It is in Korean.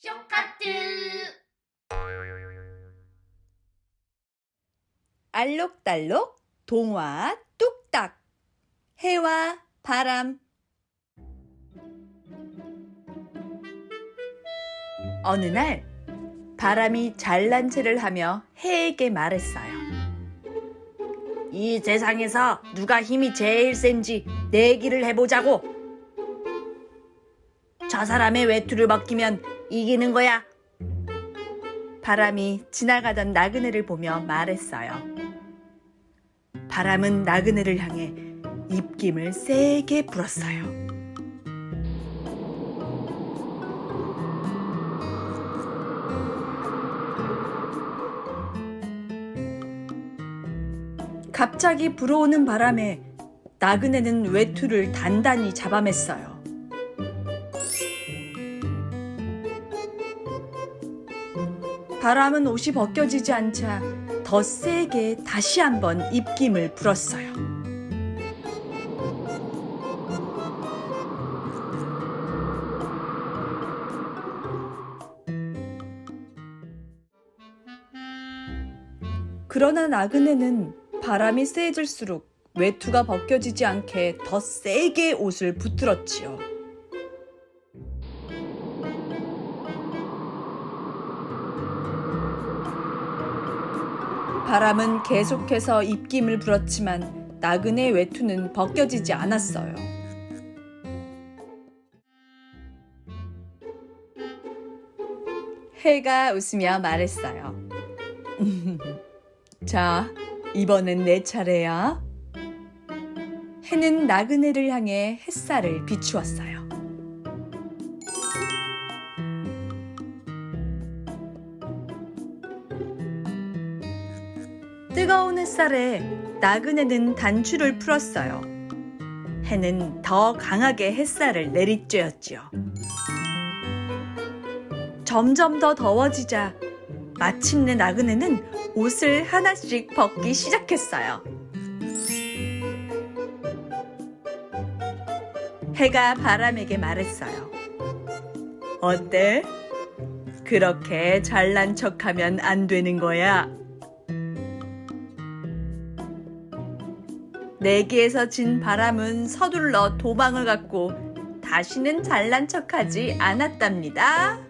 쇼카트 알록달록 동화 뚝딱 해와 바람 어느 날 바람이 잘난 체를 하며 해에게 말했어요. 이 세상에서 누가 힘이 제일 센지 내기를 해보자고. 저 사람의 외투를 벗기면 이기는 거야. 바람이 지나가던 나그네를 보며 말했어요. 바람은 나그네를 향해 입김을 세게 불었어요. 갑자기 불어오는 바람에 나그네는 외투를 단단히 잡아맸어요. 바람은 옷이 벗겨지지 않자 더 세게 다시 한번 입김을 불었어요. 그러나 나그네는 바람이 세질수록 외투가 벗겨지지 않게 더 세게 옷을 붙들었지요. 바람은 계속해서 입김을 불었지만 나그네 외투는 벗겨지지 않았어요. 해가 웃으며 말했어요. 자, 이번엔 내 차례야. 해는 나그네를 향해 햇살을 비추었어요. 뜨거운 햇살에 나그네는 단추를 풀었어요. 해는 더 강하게 햇살을 내리쬐었지요. 점점 더 더워지자 마침내 나그네는 옷을 하나씩 벗기 시작했어요. 해가 바람에게 말했어요. 어때? 그렇게 잘난 척하면 안 되는 거야. 내기에서 진 바람은 서둘러 도망을 갔고 다시는 잘난 척하지 않았답니다.